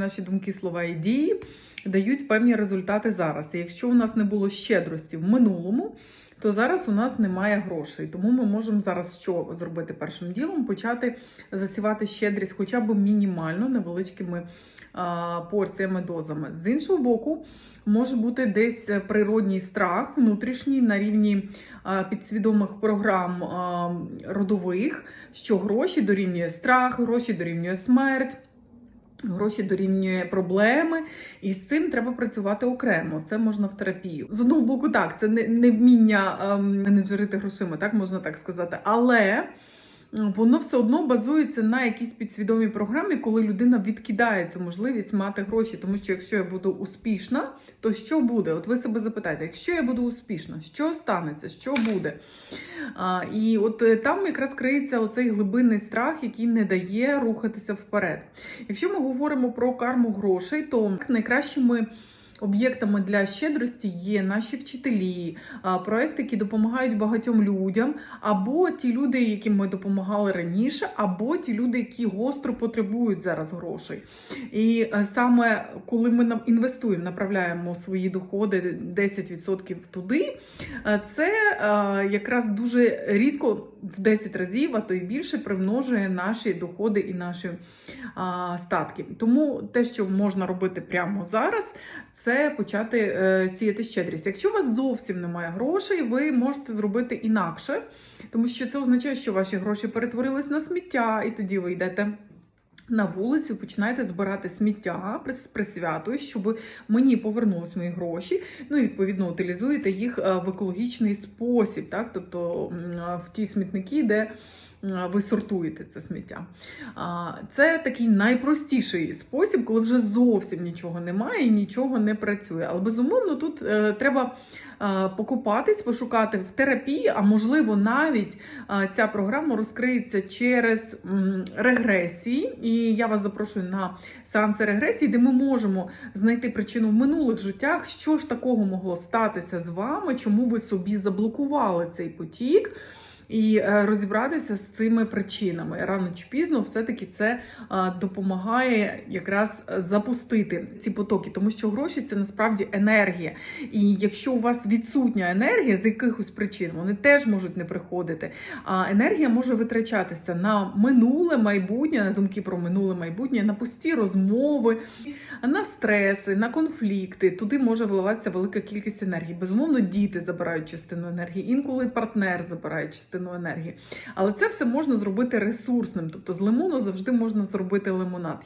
Наші думки, слова і дії дають певні результати зараз. І якщо у нас не було щедрості в минулому, то зараз у нас немає грошей. Тому ми можемо зараз що зробити першим ділом? Почати засівати щедрість хоча б мінімально невеличкими а, порціями, дозами. З іншого боку, може бути десь природній страх внутрішній на рівні а, підсвідомих програм а, родових, що гроші дорівнює страх, гроші дорівнює смерть. Гроші дорівнює проблеми, і з цим треба працювати окремо. Це можна в терапію. З одного боку, так, це не, не вміння ем, менеджерити грошима, так можна так сказати. Але воно все одно базується на якійсь підсвідомій програмі, коли людина відкидає цю можливість мати гроші. Тому що якщо я буду успішна, то що буде? От ви себе запитаєте, якщо я буду успішна, що станеться, що буде? А, і от е, там якраз криється оцей глибинний страх, який не дає рухатися вперед. Якщо ми говоримо про карму грошей, то найкращими об'єктами для щедрості є наші вчителі, проекти, які допомагають багатьом людям, або ті люди, яким ми допомагали раніше, або ті люди, які гостро потребують зараз грошей. І е, саме коли ми інвестуємо, направляємо свої доходи 10% туди, е, це е, якраз дуже різко в 10 разів, а то й більше примножує наші доходи і наші статки. Тому те, що можна робити прямо зараз, це почати е, сіяти щедрість. Якщо у вас зовсім немає грошей, ви можете зробити інакше, тому що це означає, що ваші гроші перетворились на сміття, і тоді ви йдете. На вулицю починаєте збирати сміття при, при святу, щоб мені повернулись мої гроші. Ну і відповідно утилізуєте їх е, в екологічний спосіб, так? тобто в ті смітники, де ви сортуєте це сміття. Це такий найпростіший спосіб, коли вже зовсім нічого немає і нічого не працює. Але безумовно тут е, треба е, покупатись, пошукати в терапії, а можливо навіть е, ця програма розкриється через регресії. І я вас запрошую на сеанси регресії, де ми можемо знайти причину в минулих життях, що ж такого могло статися з вами, чому ви собі заблокували цей потік. І е, розібратися з цими причинами рано чи пізно, все-таки це е, допомагає якраз запустити ці потоки, тому що гроші це насправді енергія. І якщо у вас відсутня енергія з якихось причин, вони теж можуть не приходити. А енергія може витрачатися на минуле майбутнє, на думки про минуле майбутнє, на пусті розмови, на стреси, на конфлікти. Туди може вливатися велика кількість енергії. Безумовно, діти забирають частину енергії, інколи партнер забирає частину енергії. Але це все можна зробити ресурсним. Тобто з лимону завжди можна зробити лимонад.